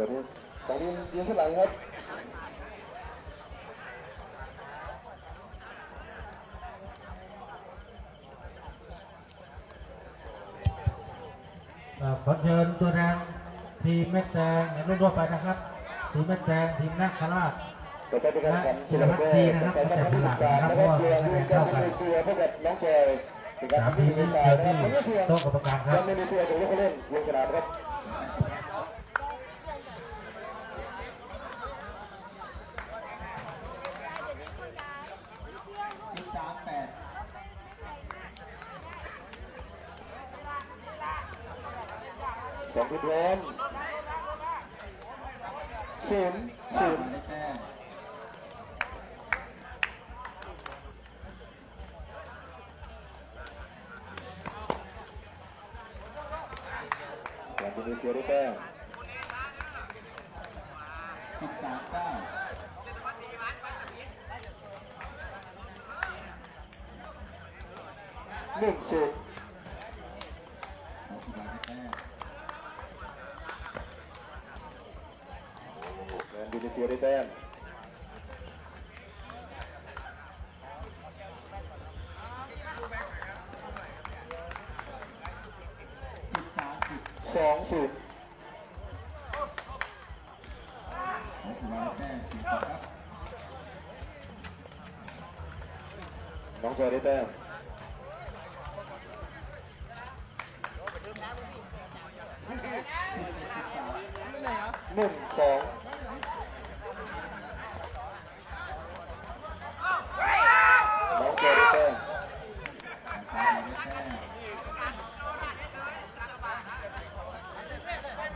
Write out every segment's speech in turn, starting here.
แบบนี้สองทีมยืนข้างหลังครับเอ่อขอเชิญตัวแทนทีมแม่แตงในรุ่นทั่วไปนะครับ ทีมแม่แตงทีมนักคราชต่อไปเป็นการแข่งขันศิลปะแก้สังกัดคณะที่ปรึกนะครับเรือร่วมกันมาเลเซียพบกัน้องจยเป็นการสามทีมนี้เจอน์นะครับที่ไม่ใช่เพียงโต๊ะกรรมการคยัรังไม่มีเพื่อนส่งลูกเขาเล่นลงสนามครับ สามแปด สองทีมพร้อมศูนย์ศูนย์ได้แต้มอย่างอินโดนีเซียได้แต้มสิบสามเก้าหนึ่งศูนย์ ย่างอินโดนีเซียได้แต้มสองศูนย์ของสุดน้องจอยได้แต้มหนึ่งสองน้องจอยได้แต้ม ของสุ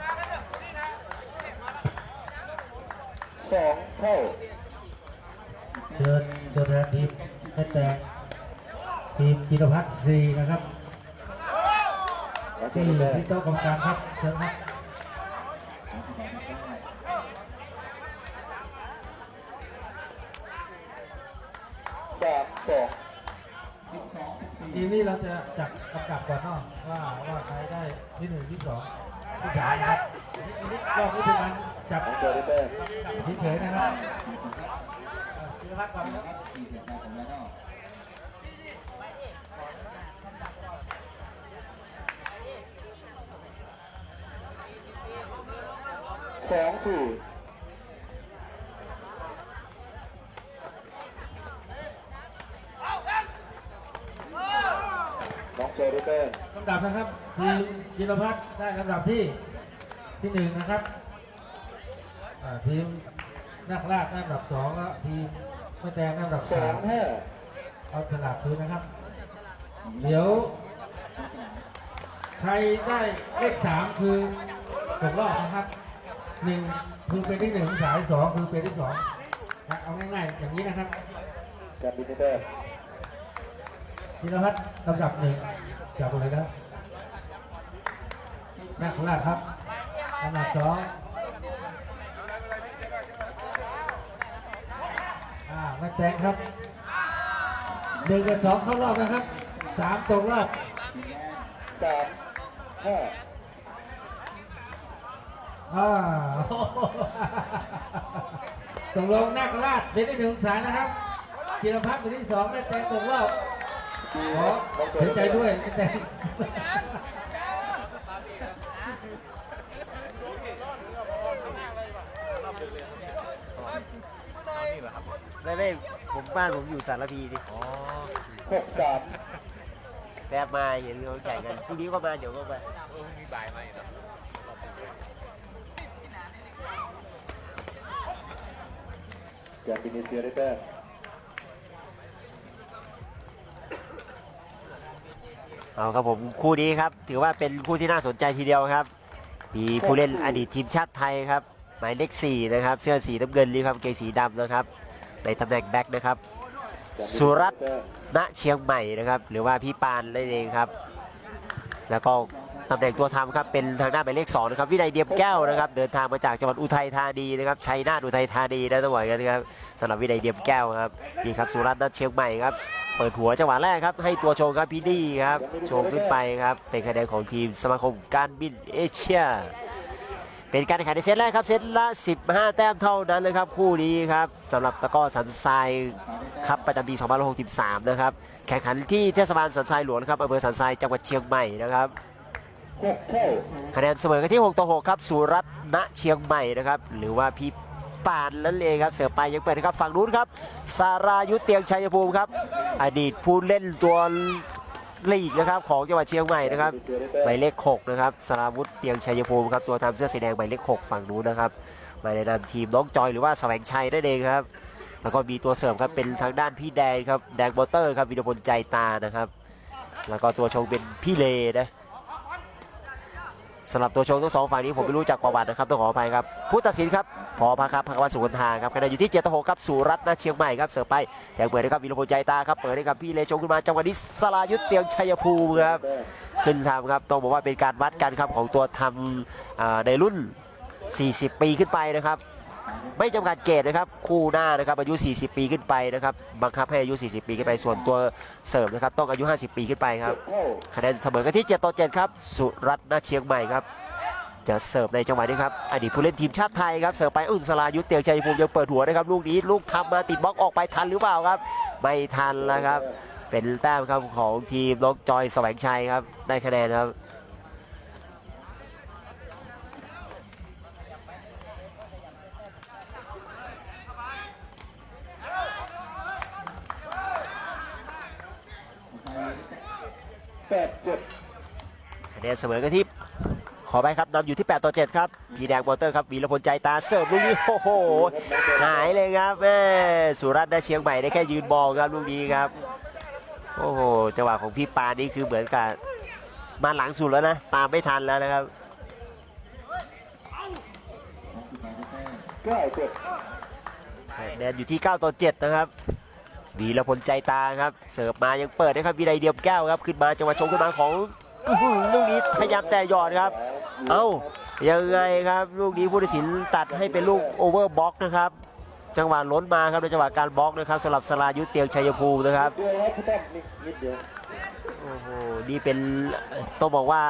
ราได้แต้ม สองเท่า เชิญตัวแทนทีมแม่แตงทีมจิรพัฒน์รีนะครับ น้องจอ ที่ ยได้แต้ม ที่โต๊ะกรรมการครับเชิญครับ ของ สุราได้แต้มสามสองสิบสองสิบสี่ทีมนี้เราจะจับกำกับก่อนเนาะว่าว่าใครได้ที่หนึ่งที่สองที่สามนะครับอันนี้รอบนี้เป็นการจับน้องจอยได้แต้มเฉยๆนะครับสี่สิบครับเอ่อจิรพัฒน์ก่อนนะครับ สี่สิบแต้มของแล้วก็สองสี่น้องจอยได้แต้มลำดับนะครับทีมจิรพัฒน์ได้ลำดับที่ที่หนึ่งนะครับอ่าทีมนักลากได้ลำดับสองแล้วทีมแม่แตงได้ลำดับสอสางมห้าเอาสลับคืนนะครับ เดี๋ยว ใครได้เลขสามคือตกรอบนะครับ หนึ่งคือเป็นที่หนึ่งสายสองคือเป็นที่สองนะเอาง่ายๆอย่างนี้นะครับการบินได้แต้มธีรพัฒน์ลำดับหนึ่งจับเลยนะนักลากครับลำดับสองอ่าแม่แตงครับหนึ่งกับสองเข้ารอบนะครับสามตกรอบสามห้า อ่าตกลงนักลาดเป็นที่หนึ่งสายนะครับธีรพัฒน์เป็นที่สองแม่แตงตกรอบดีขอน้องจอยเสียใจได้แต้มด้วยแม่แตงไม่ไม่ผมบ้านผมอยู่สารพีดิหกสามแป๊บมาเห็นเขาแข่งกันพรุ่งนี้ก็มาเดี๋ยวก็มาการบินเอเชียได้แต้มเอาครับผมคู่นี้ครับ ถือว่าเป็นคู่ที่น่าสนใจทีเดียวครับ มีผู้เล่นอดีตทีมชาติไทยครับหมายเลข4นะครับเสื้อสีน้ำเงินนี่ครับเกงสีดำนะครับ ในตำแหน่งแบ็คนะครับ สุรัตน์ณเชียงใหม่นะครับ หรือว่าพี่ปานนั่นเองครับ แล้วก็ ตำแหน่งตัวทำครับเป็นทางด้าหมายเลข2นะครับวินัยเดียมแก้วนะครับเดินทางมาจากจังหวัดอุทัยธานีนะครับชัยนาทอุทัยธานีนะต้องบอกอย่างนั้นครับสำหรับวินัยเดียมแก้วครับนี่ครับสุรัตน์เชียงใหม่ครับเปิดหัวจังหวะแรกครับให้ตัวโชงครับพี่ดีครับโชงขึ้นไปครับเป็นคะแนนของทีมสมาคมการบินเอเชียเป็นการแข่งขันในเซตแรกครับเซตละ 15 แต้มเท่านั้นนะครับคู่นี้ครับสำหรับตะก้อสันทรายครับประจำปี2563 นะครับ แข่งขันที่เทศบาลสันทรายหลวงครับอำเภอสันทรายจังหวัดเชียงใหม่นะครับ คะแนนเสมอกันที่ 6 ต่อ 6 ครับ สุรัตน์ณเชียงใหม่นะครับ หรือว่าพี่ปานนั่นเองครับ เสือไปยังเปิดนะครับ ฝั่งนู้นครับ สารายุทธเตียงชัยภูมิครับ อดีตผู้เล่นตัวลีกนะครับของจังหวัดเชียงใหม่นะครับหมายเลข 6 นะครับสราวุธเตียงชัยภูมิครับตัวทำเสื้อสีแดงหมายเลข 6 ฝั่งนู้นนะครับมาในนามทีมน้องจอยหรือว่าแสวงชัยนั่นเองครับ แล้วก็มีตัวเสริมครับเป็นทางด้านพี่แดงครับแดงบอเตอร์ครับวิรพลใจตานะครับ แล้วก็ตัวชงเป็นพี่เลนะ สำหรับตัวชงทั้งสองฝ่ายนี้ผมไม่รู้จักประวัตินะครับต้องขออภัยครับผู้ตัดสินครับพอพาครับพักวัสุวรรณทางครับคะแนนอยู่ที่7ต่อ6ครับสุรัตน์นาเชียงใหม่ครับเสิร์ฟไปแข่งเปิดนะครับวิรพลใจตาครับเปิดให้กับพี่เลชงขึ้นมาจังหวะนี้สลายุทธเตียงชัยภูมิครับขึ้นทำครับต้องบอกว่าเป็นการวัดกันครับของตัวทำอ่าในรุ่น 40 ปีขึ้นไปนะครับ ไม่จำกัดเกณฑ์นะครับคู่หน้านะครับอายุ 40 ปีขึ้นไปนะครับบังคับให้อายุ 40 ปีขึ้นไปส่วนตัวเสริมนะครับต้องอายุ 50 ปีขึ้นไปครับคะแนนเสมอกันที่7ต่อ7ครับสุรัตน์นาเชียงใหม่ครับจะเสิร์ฟในจังหวะนี้ครับอดีตผู้เล่นทีมชาติไทยครับเสิร์ฟไปอุ่นสลายุทธเตียงชัยภูมิยังเปิดหัวนะครับลูกนี้ลูกทำมาติดบล็อกออกไปทันหรือเปล่าครับ ไม่ทันแล้วครับ เป็นแต้มครับของทีมน้องจอยแสวงชัยครับได้คะแนนครับ คะแนนเสมอกันที่ขอไปครับนำอยู่ที่ 8 ต่อ 7 ครับ พีแดงบอเตอร์ครับวีรพลใจตาเสิร์ฟลูกนี้โอ้โห หายเลยครับแม่สุรัตน์ได้เชียงใหม่ได้แค่ยืนมองครับลูกนี้ครับ โอ้โห จังหวะของพี่ปานี่คือเหมือนกับมาหลังสุดแล้วนะ ตามไม่ทันแล้วนะครับเก้าเจ็ดคะแนนอยู่ที่ 9 ต่อ 7 นะครับ วีรพลใจตาครับ เสิร์ฟมายังเปิดนะครับวีไดเดียมแก้วครับ ขึ้นมาจังหวะชงขึ้นมาของลูกนี้พยายามแต่หยอดครับ เอ้ายังไงครับลูกนี้ผู้ตัดสินตัดให้เป็นลูกโอเวอร์บล็อกนะครับ จังหวะล้นมาครับในจังหวะการบล็อกนะครับสำหรับสลายุทธเตียงชัยภูมินะครับโอ้โหนี่เป็นต้องบอกว่า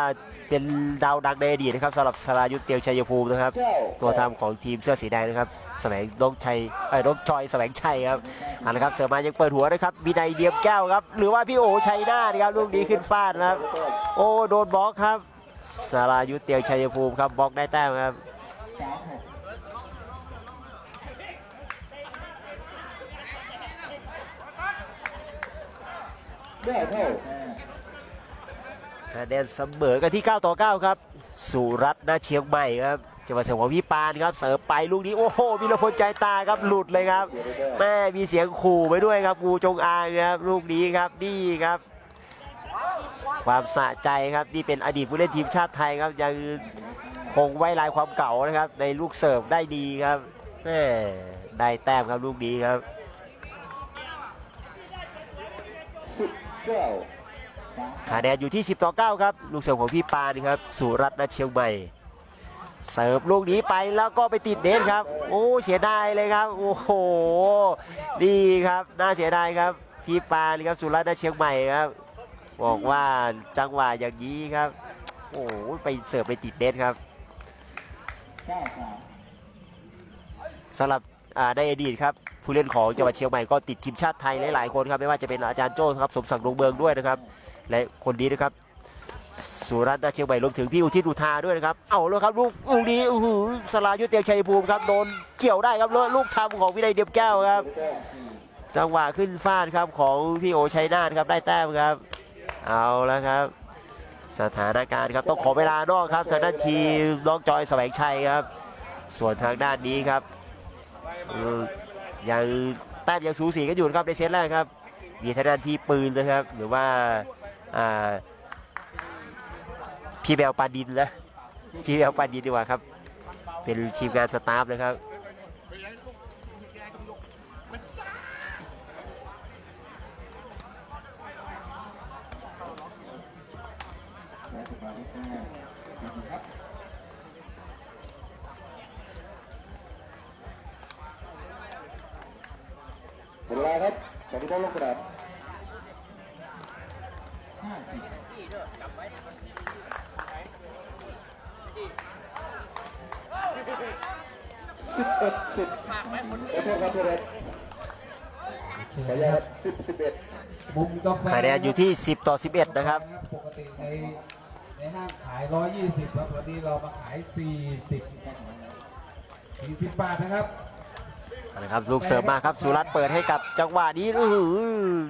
เป็นดาวดังในอดีตนะครับสำหรับสรายุทธเตียงชัยภูมินะครับ ตัวทำของทีมเสื้อสีแดงนะครับแสวงนกชัยเอ้นกชอยแสวงชัยครับเอาละครับเสือมายังเปิดหัวนะครับมีนายเดียมแก้วครับ หรือว่าพี่โอชัยหน้าทครับลูกนี้ขึ้นฟาดนะครับ โอ้โดนบล็อกครับสรายุทธเตียงชัยภูมิครับบล็อกได้แต้มครับสามหกได้เท่า คะแนนเสมอกันที่ 9 ต่อ 9 ครับ สุรัตน์นาเชียงใหม่ครับจังหวะเสริมของพี่ปานครับเสิร์ฟไปลูกนี้โอ้โหมีรพลใจตาครับหลุดเลยครับ แม่มีเสียงขู่ไปด้วยครับงูจงอางครับลูกนี้ครับนี่ครับ ความสะใจครับนี่เป็นอดีตผู้เล่นทีมชาติไทยครับยังคงไว้ลายความเก่านะครับ ในลูกเสิร์ฟได้ดีครับแม่ได้แต้มครับลูกนี้ครับสิบเก้า คะแนนอยู่ที่ 10 ต่อ 9 ครับ ลูกเสิร์ฟของพี่ปานครับ สุรัตน์นเชียงใหม่ เสิร์ฟลูกนี้ไปแล้วก็ไปติดเน็ตครับ โอ้ เสียดายเลยครับ โอ้โห ดีครับ น่าเสียดายครับ พี่ปานครับ สุรัตน์นเชียงใหม่ครับ บอกว่าจังหวะอย่างนี้ครับ โอ้ไปเสิร์ฟไปติดเน็ตครับสำหรับอ่าในอดีตครับผู้เล่นของจังหวัดเชียงใหม่ก็ติดทีมชาติไทยหลายๆคนครับไม่ว่าจะเป็นอาจารย์โจ้ครับสมศักดิ์ดวงเมืองด้วยนะครับ และคนนี้นะครับ สุรัตน์นาเชียงใหม่รวมถึงพี่อุทิศอุทาด้วยนะครับ เอาแล้วครับลูกลูกนี้อื้อหือสลายุทธเตียงชัยภูมิครับโดนเกี่ยวได้ครับแล้วลูกทำของวินัยเดียมแก้วครับ จังหวะขึ้นฟาดครับของพี่โอชัยนาทครับได้แต้มครับ เอาแล้วครับ สถานการณ์ครับต้องขอเวลานอกครับทางด้านทีมน้องจอยแสวงชัยครับ ส่วนทางด้านนี้ครับยังแต้มยังสูสีกันอยู่นะครับในเซตแรกครับ มีทางด้านพี่ปืนนะครับ หรือว่า พี่แบลปาดินนะพี่แบลปาดินดีกว่าครับ เป็นทีมงานสตาฟนะครับแลยครับเวลาครับสองต้นลงสนาม ห้าสิบสิบเอ็ดสิบขอโทษครับพี่เล็กขออนุญาตสิบสิบเอ็ดมุมกาแฟคะแนนอยู่ที่ 10 ต่อ 11 นะครับ ปกติในในห้างขาย 120ครับวันนี้เรามาขาย 40 40บาทนะครับ นะครับลูกเสริมมาครับสุรัตน์เปิดให้กับจังหวะนี้อื้อหือ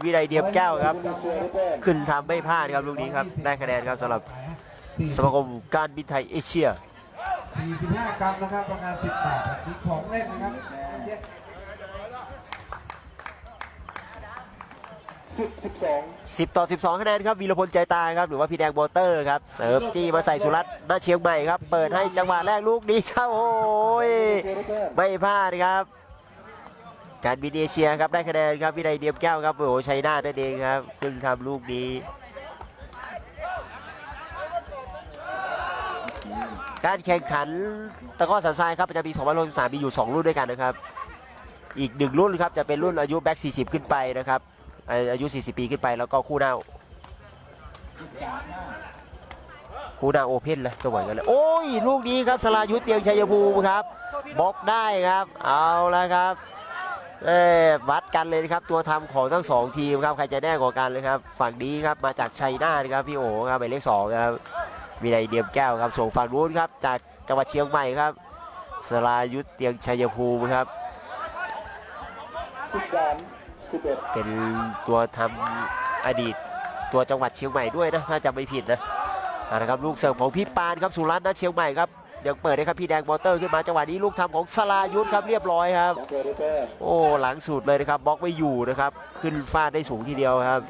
วิไลเดียมแก้วครับเสือได้แต้มขึ้นทำไม่พลาดครับลูกนี้ครับได้คะแนนครับสำหรับสมาคมการบินไทยเอเชีย 45 กรัมนะครับประมาณ 10 บาทมีของเล่นนะครับสิบสิบสอง10 ต่อ 12 คะแนนครับวีรพลใจตายครับ หรือว่าพี่แดงโบเตอร์ครับ เสริมจี้มาใส่สุรัตน์หน้าเชียงใหม่ครับ เปิดให้จังหวะแรกลูกนี้ครับโอ้ยเสือได้แต้มไม่พลาดครับ การบินเอเชียครับได้คะแนนครับวิไลเดียมแก้วครับโอ้โหชัยนาทนั่นเองครับขึ้นทำลูกนี้ การแข่งขันตะกร้อสันทรายครับประจำปี2023มีอยู่ 2 รุ่นด้วยกันนะครับ อีกหนึ่งรุ่นครับจะเป็นรุ่นอายุแบ็ก40 ขึ้นไปนะครับเอ่ออายุ 40 ปีขึ้นไปแล้วก็คู่หน้าคู่หน้าโอเพ่นเลยสวยกันเลยโอ้ย ลูกนี้ครับสลายุทธเตียงชัยภูมิครับบล็อกได้ครับ เอาละครับ เอ้ยวัดกันเลยนะครับตัวทำของทั้งสองทีมครับใครจะแน่กว่ากันเลยครับฝั่งนี้ครับมาจากชัยนาทครับพี่โอครับหมายเลขสองครับมีไอเดียมแก้วครับส่งฝั่งนู้นครับจากจังหวัดเชียงใหม่ครับสลายุทธเตียงชัยภูมิครับสิบสามสิบเอ็ดเป็นตัวทำอดีตตัวจังหวัดเชียงใหม่ด้วยนะถ้าจำไม่ผิดนะเอาละครับลูกเสิร์ฟของพี่ปานครับสุรัตน์นะเชียงใหม่ครับ ยังเปิดให้ครับพี่แดงมอเตอร์ขึ้นมาจังหวะนี้ลูกทำของสลายุทธครับเรียบร้อยครับ โอ้หลังสุดเลยนะครับบล็อกไม่อยู่นะครับ ขึ้นฟาดได้สูงทีเดียวครับ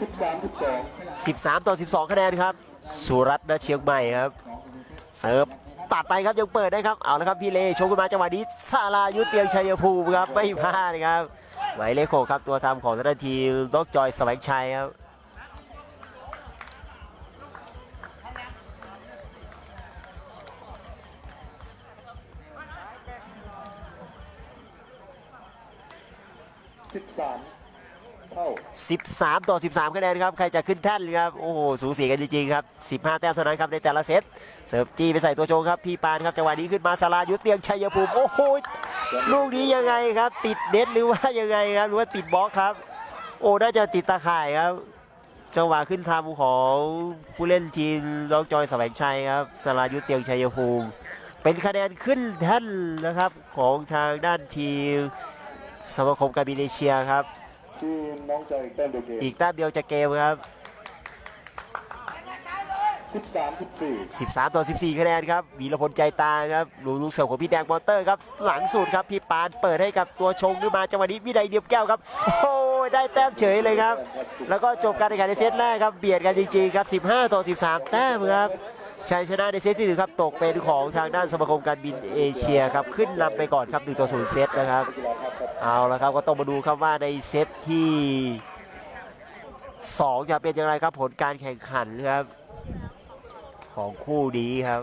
สิบสามสิบสอง13 ต่อ 12 คะแนนครับ สุรัตน์นเชียงใหม่ครับเสิร์ฟ ตัดไปครับยังเปิดได้ครับเอาละครับพี่เลชกขึ้นมาจังหวะนี้ซาลายุทธเตียงชัยภูมิครับไม่พลาดครับหมายเลขหกครับตัวทำของทางด้านทีล็อกจอยสวงชัยครับสามเท่า 13 ต่อ 13 คะแนนครับ ใครจะขึ้นแท่นครับ โอ้โห สูสีกันจริงๆครับ 15 แต้มเท่านั้นครับในแต่ละเซต เสิร์ฟจี้ไปใส่ตัวโจงครับ พี่ปานครับ จังหวะนี้ขึ้นมาสารายุทธเตียงชัยภูมิ โอ้โห ลูกนี้ยังไงครับ ติดเน็ตหรือว่ายังไงครับ หรือว่าติดบล็อกครับ โอ้ น่าจะติดตาข่ายครับ จังหวะขึ้นทำของผู้เล่นทีมน้องจอยแสวงชัยครับสรายุทธเตียงชัยภูมิ เป็นคะแนนขึ้นแท่นนะครับของทางด้านทีมสมาคมการบินเอเชียครับ ทีมน้องเจออีกแต้มเดียวเกมอีกแต้มเดียวจะเกมครับสิบสามสิบสี่13 ต่อ 14คะแนนครับวีรพลใจตาครับลูกลูกเสิร์ฟของพี่แดงมอเตอร์ครับหลังสุดครับพี่ปานเปิดให้กับตัวชงขึ้นมาจังหวะนี้วินัยเดียบแก้วครับโอ้ยได้แต้มเฉยเลยครับ แล้วก็จบการแข่งขันในเซตแรกครับเบียดกันจริงๆครับ 15 ต่อ 13 แต้มครับ ชัยชนะในเซตที่หนึ่งครับตกเป็นของทางด้านสมาคมการบินเอเชียครับขึ้นนำไปก่อนครับ1ต่อ0เซตนะครับกีฬาครับครับเอาละครับก็ต้องมาดูครับว่าในเซตที่2จะเป็นอย่างไรครับผลการแข่งขันครับของคู่นี้ครับ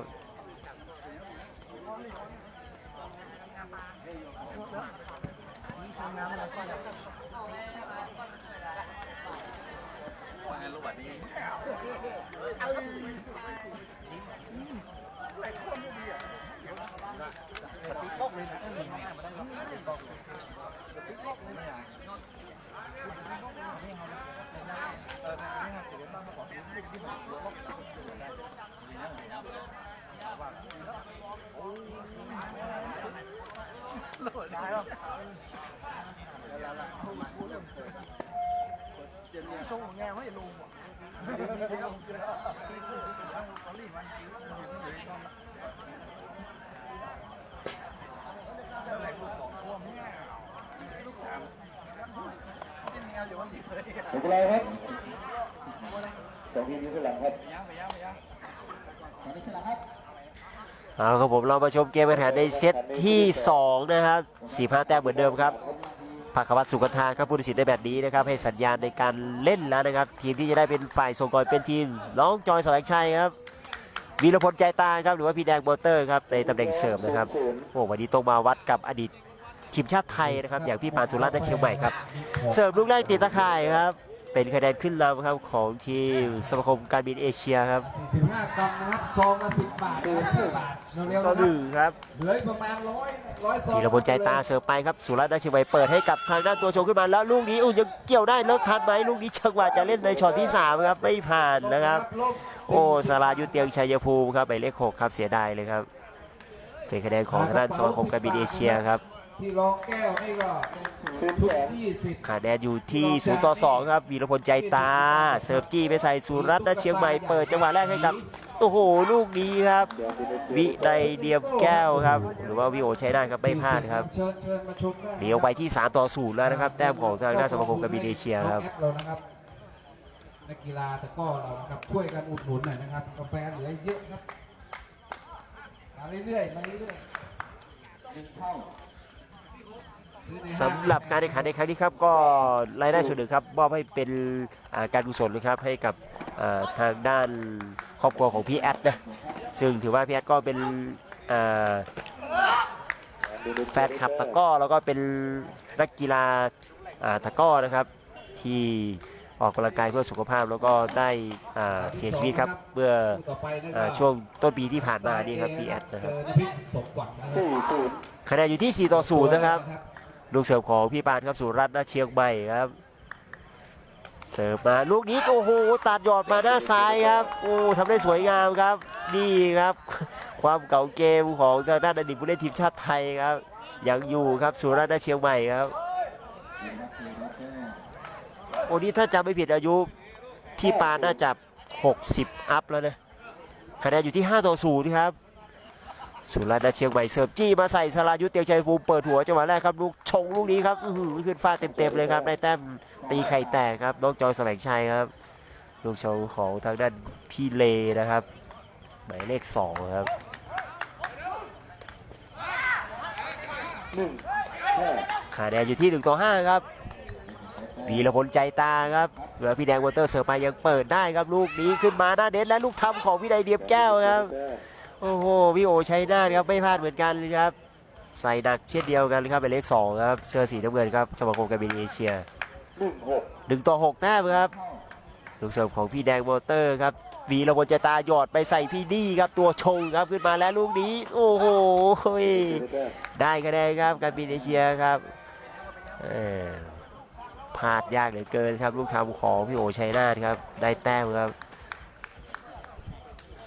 ไม่เป็นไรครับสองทีมนี้สลับครับเอาครับผมเรามาชมเกมการแข่งขันในเซตที่ 2 นะครับ45แต้มเหมือนเดิมครับภาควัตสุขทาครับผู้ตัดสินในแบบนี้นะครับ ให้สัญญาณในการเล่นแล้วนะครับ ทีมที่จะได้เป็นฝ่ายส่งก่อนเป็นทีมน้องจอยแสวงชัยครับ วีรพลใจตาครับหรือว่าพี่แดงโบเตอร์ครับในตำแหน่งเสริมนะครับศูนย์โอ้วันนี้ต้องมาวัดกับอดีตทีมชาติไทยนะครับ อย่างพี่ปานสุรัตน์และเชียงใหม่ครับ เสิร์ฟลูกแรกติดตะข่ายครับ เป็นคะแนนขึ้นนำครับของทีมสมาคมการบินเอเชียครับ45กรัมนะครับซองละ10บาท10บาทเร็วๆต่อนะหนึ่งครับเหลืออีกประมาณร้อยร้อยซองพีระพลใจตาเสิร์ฟไปครับสุรัตน์และเชียงใหม่เปิดให้กับทางด้านตัวโชงขึ้นมาแล้วลูกนี้อุ้ยยังเกี่ยวได้แล้วทันไหมลูกนี้จังหวะจะเล่นในช็อตที่สามครับไม่ผ่านนะครับ โอ้สารายุทธเตียงชัยภูมิครับหมายเลขหกครับเสียดายเลยครับเป็นคะแนนของทางด้านสมาคมการบินเอเชียครับที่รองแก้วนี่ก็ศูนย์ชุแสดนยี่สิบคะแนนอยู่ที่0ต่อ2ครับวีรพลใจตา เสิร์ฟจี้ไปใส่สุรัตน์และเชียงใหม่เปิดจังหวะแรกให้กับโอ้โห ลูกนี้ครับเดี๋ยวอินโดนีเซียวิไดเดียมแก้วครับ หรือว่าวิโอใช้ได้ครับไม่พลาดครับเชิญเชิญมาชมได้หนีออกไปที่ 3 ต่อ 0 แล้วนะครับ แต้มของทางด้านสมาคมการบินเอเชียครับ นักกีฬาตะก้อเรานะครับช่วยกันอุดหนุนหน่อยนะครับกาแฟเหลือเยอะครับมาเรื่อยๆมาเรื่อยๆซื้อในห้าสำหรับการแข่งขันในครั้งนี้ครับก็รายได้ส่วนหนึ่งครับมอบให้เป็นการกุศลนะครับให้กับทางด้านครอบครัวของพี่แอดนะซึ่งถือว่าพี่แอดก็เป็นแฟนคลับตะก้อแล้วก็เป็นนักกีฬาตะก้อนะครับที่ ออกกำลังกายเพื่อสุขภาพแล้วก็ได้เสียชีวิตครับเมื่ออช่วงต้นปีที่ผ่านมานี่ครับพี่แอดนะครับคะแนนอยู่ที่ 4 ต่อ 0 นะครับ ลูกเสิร์ฟของพี่ปานครับสุรัตน์นเชียงใหม่ครับ เสิร์ฟมาลูกนี้โอ้โหตัดหยอดมาหน้าซ้ายครับ โอ้ทำได้สวยงามครับ นี่ครับ ความเก่าเกมของทางด้านอดีตผู้เล่นทีมชาติไทยครับ ยังอยู่ครับสุรัตน์นเชียงใหม่ครับ โอ้นี่ถ้าจำไม่ผิดอายุพี่ปานน่าจะ 60 อัพแล้วนะคะแนนอยู่ที่ 5 ต่อ0ครับ สุรัตน์นาเชียงใหม่เสิร์ฟจี้มาใส่สรายุทธเตียงชัยภูมิเปิดหัวจังหวะแรกครับลูกชงลูกนี้ครับอือหือขึ้นฟาดเต็มๆเลยครับได้แต้มตีไข่แตกครับน้องจอยแสวงชัยครับลูกชงของทางด้านพี่เลนะครับหมายเลขสองครับหนึ่งคะแนนอยู่ที่ 1 ต่อ 5 ครับ วีรพลใจตาครับเหลือพี่แดงวอเตอร์เสิร์ฟไปยังเปิดได้ครับลูกนี้ขึ้นมาหน้าเน็ตและลูกทำของวินัยเดียบแก้วครับ โอ้โหพี่โอชัยนาทครับไม่พลาดเหมือนกันเลยครับ ใส่หนักเช่นเดียวกันเลยครับเป็นเลขสองครับเสื้อสีน้ำเงินครับสมาคมการบินเอเชียหนึ่งต่อหกแต้มครับลูกเสิร์ฟของพี่แดงมอเตอร์ครับวีระบนจตาหยอดไปใส่พี่ดี้ครับตัวชงครับขึ้นมาแล้วลูกนี้ โอ้โหแต้มได้คะแนนครับการบินเอเชียครับเออ พลาดยากเหลือเกินครับ ลูกทำของพี่โอชัยนาทครับได้แต้มครับ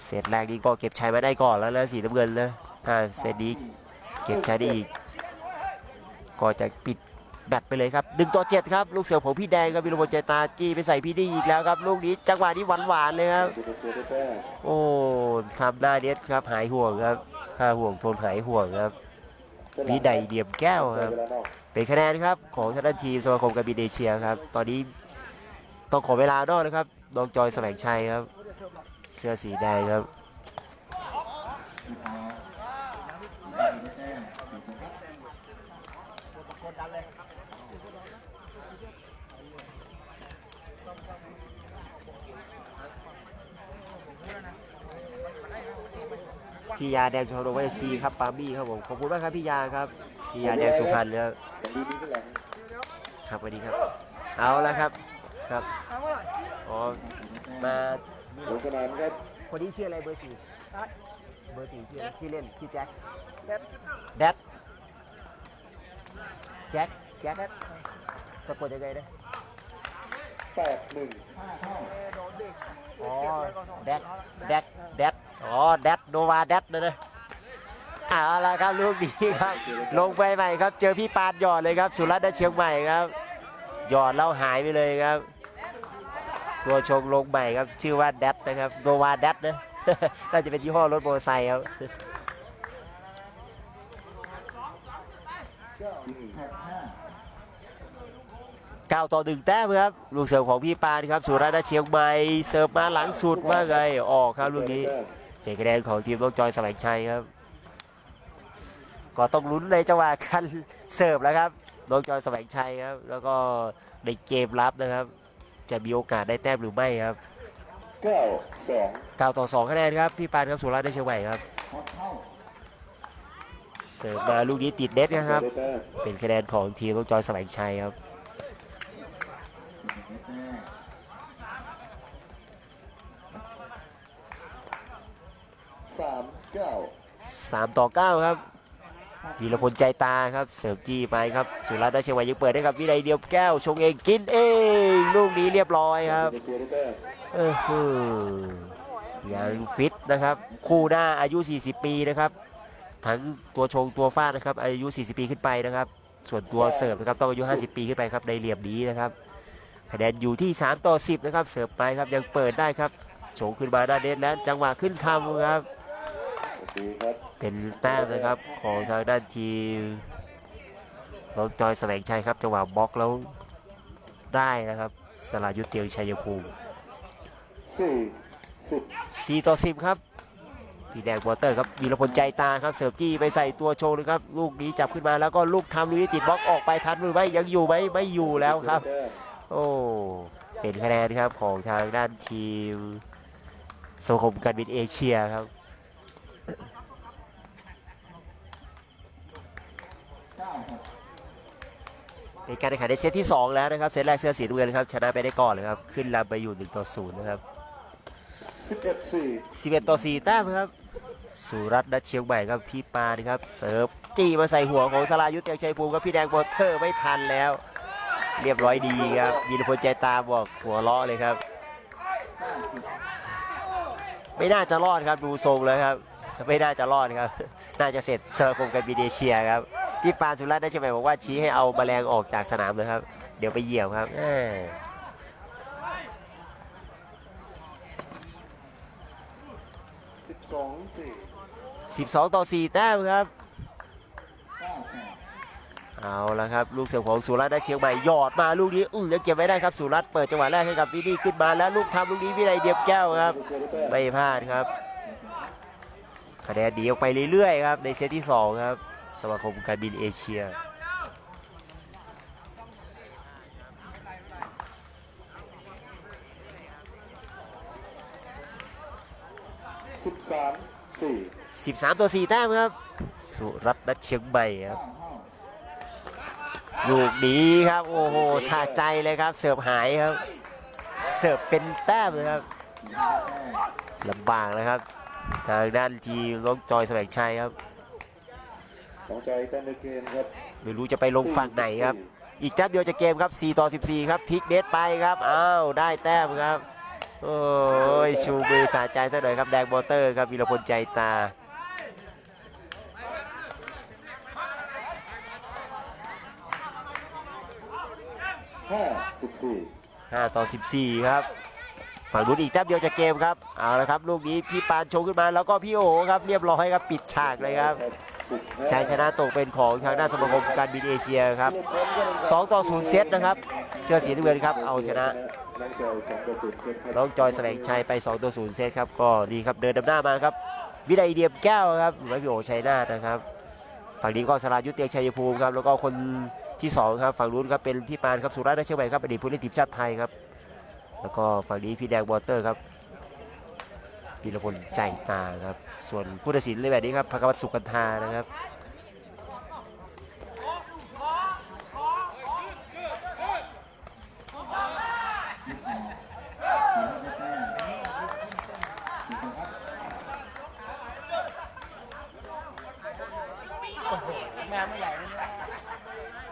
เซตแรกนี้ก็เก็บชัยมาได้ก่อนแล้วนะสีน้ำเงินเลยถ้าเซตนี้เก็บชัยได้อีก ก็จะปิดแบตไปเลยครับ1ต่อ7ครับ ลูกเสือของพี่แดงครับวิโรบลใจตาจี้ไปใส่พี่ดีอีกแล้วครับ ลูกนี้จังหวะนี้หวานๆเลยครับ โอ้ทำหน้าเน็ตครับหายห่วงครับหาห่วงทนหายห่วงครับวิไดเดียมแก้วครับ เป็นคะแนนครับของทางด้านทีมสมาคมกาบินเอเชียครับ ตอนนี้ต้องขอเวลานอกนะครับน้องจอยแสวงชัยครับ เสื้อสีแดงครับพี่ยาแดงสุพรรณวซีครับปามี่ครับผมขอบคุณมากครับพี่ยาครับพี่ยาแดงสุพรรณครับ อย่างดีนี้ก็แหละครับสวัสดีครับ เอาละครับครับอ๋อมาลงสนามครับคนนี้ชื่ออะไรเบอร์สี่เบอร์สี่ชื่ออะไรชื่อเล่นชื่อแจ็คแดดแจ็คแจ็คสะกดยังไงนะแปดหนึ่งอ๋อแดดแดดแดดอ๋อแดดโนวาแดดนะนะ เอาละครับลูกนี้ครับ ลงไปใหม่ครับ เจอพี่ปานหยอดเลยครับ สุรัตน์ได้เชียงใหม่ครับ หยอดแล้วหายไปเลยครับ ตัวชงลงใหม่ครับ ชื่อว่าแดดนะครับโนวาแดดนะน่าจะเป็นยี่ห้อรถมอเตอร์ไซค์ครับเก้าต่อหนึ่งแต้มครับ ลูกเสิร์ฟของพี่ปานครับ สุรัตน์ได้เชียงใหม่เสิร์ฟมาหลังสุดว่าไงออกครับลูกนี้เจ็คะแนนของทีมน้องจอยแสวงชัยครับ ก็ต้องลุ้นในจังหวะการเสิร์ฟแล้วครับน้องจอยแสวงชัยครับ แล้วก็ในเกมรับนะครับ จะมีโอกาสได้แต้มหรือไม่ครับเก้าสอง9ต่อ2คะแนนครับพี่ปานครับสุรัตน์ได้เชียงใหม่ครับ เสิร์ฟมาลูกนี้ติดเน็ตนะครับ เป็นคะแนนของทีมน้องจอยแสวงชัยครับสามเก้า3ต่อ9ครับ วีรพลใจตาครับเสิร์ฟจี้ไปครับสุรัตน์ได้เชียงใหม่ยังเปิดได้ครับวิไลเดียวแก้วชงเองกินเองลูกนี้เรียบร้อยครับเออฮือยังฟิตนะครับ คู่หน้าอายุ 40 ปีนะครับทั้งตัวชงตัวฟาดนะครับอายุ 40 ปีขึ้นไปนะครับ ส่วนตัวเสิร์ฟนะครับต้องอายุ 50 ปีขึ้นไปครับในเหลี่ยมนี้นะครับคะแนนอยู่ที่ 3 ต่อ 10 นะครับ เสิร์ฟไปครับยังเปิดได้ครับชงขึ้นมาด้านเน็ตแล้วจังหวะขึ้นทำครับ เป็นแต้มนะครับของทางด้านทีมน้องจอยแสวงชัยครับจังหวะบล็อกแล้วได้นะครับสลายุทธเตียงชัยภูมิสี่สิบ4ต่อ 10 ครับพี่แดงวอเตอร์ครับวีรพลใจตาครับเสิร์ฟจี้ไปใส่ตัวโชว์นะครับ ลูกนี้จับขึ้นมาแล้วก็ลูกทำลุยติดบล็อกออกไปทันหรือไม่ยังอยู่ไหมไม่อยู่แล้วครับ โอ้เป็นคะแนนครับของทางด้านทีมสมาคมการบินเอเชียครับ ในการแข่งขันในเซตที่ 2 แล้วนะครับ เซตแรกเสื้อสีน้ำเงินครับชนะไปได้ก่อนเลยครับ ขึ้นนำไปอยู่1ต่อ0นะครับสิบเอ็ดสี่11ต่อ4แต้มครับ สุรัตน์นัดเชียงใหม่ครับพี่ปานี่ครับ เสิร์ฟจี้มาใส่หัวของสรายุทธเตียงชัยภูมิครับพี่แดงโบอเทอร์ไม่ทันแล้ว เรียบร้อยดีครับวีรพลใจตาบอกหัวเราะเลยครับ ไม่น่าจะรอดครับดูทรงเลยครับ ไม่น่าจะรอดครับ น่าจะเสร็จสมาคมการบินเอเชียครับ พี่ปานสุรัตน์นัดเชียงใหม่บอกว่าชี้ให้เอาแมลงออกจากสนามเลยครับ เดี๋ยวไปเหยี่ยวครับสิบสองสี่12ต่อ4แต้มครับ เอาละครับ ลูกเสือของสุรัตน์ได้เชียงใหม่หยอดมาลูกนี้อื้อยังเก็บไว้ได้ครับสุรัตน์เปิดจังหวะแรกให้กับวินนี่ขึ้นมาแล้วลูกทำลูกนี้วิไลเดียบแก้วครับได้แต้มไม่พลาดครับคะแนนดีออกไปเรื่อยๆครับในเซตที่ 2 ครับ สมาคมการบินเอเชียสิบสามสี่13ต่อ4แต้มครับ สุรัตน์นัดเชียงใหม่ครับลูกนี้ครับ โอ้โหสะใจเลยครับ เสิร์ฟหายครับ เสิร์ฟเป็นแต้มเลยครับลำบากนะครับ ทางด้านทีมน้องจอยแสวงชัยครับ สองใจแต้มในเกมครับไม่รู้จะไปลงฝั่งไหนครับ อีกแต้มเดียวจะเกมครับ 4 ต่อ 14 ครับพลิกเน็ตไปครับ อ้าว ได้แต้มครับ โอ้ย ชูมือสาใจซะหน่อยครับ แดงมอเตอร์ครับวีรพลใจตาห้าสิบสี่5ต่อ 14 ครับ ฝั่งนู้นอีกแต้มเดียวจะเกมครับ เอาละครับ ลูกนี้พี่ปานโชงขึ้นมาแล้วก็พี่โอครับเรียบร้อยครับปิดฉากเลยครับ ชัยชนะตกเป็นของทางด้านสมาคมการบินเอเชียครับ2ต่อ0เซตนะครับ เสื้อสีน้ำเงินครับ เอาชนะน้องจอยสองต่อศูนย์เซตครับน้องจอยแสวงชัยไป2ต่อ0เซตครับ ก็ดีครับเดินดำหน้ามาครับ วิไลเดียมแก้วครับหรือว่าพี่โอชัยนาทนะครับ ฝั่งนี้ก็สรายุทธเตียงชัยภูมิครับ แล้วก็คนที่สองครับฝั่งนู้นครับเป็นพี่ปานครับสุรัตน์เชียงใหม่ครับอดีตผู้เล่นทีมชาติไทยครับ แล้วก็ฝั่งนี้พี่แดงวอเตอร์ครับ พีรพลใจตาครับ ส่วนผู้ตัดสินเลยแบบนี้ครับพกวัตสุกันธานะครับ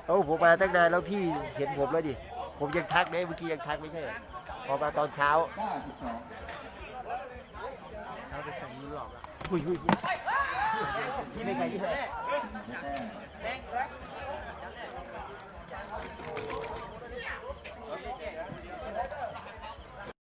เอ้ผมมาตั้งนานแล้วพี่เห็นผมแล้วดิ ผมยังทักเลยเมื่อกี้ยังทักไม่ใช่เหรอพอมาตอนเช้า อุ้ยอุ้ยที่ไม่ไกลที่ไหน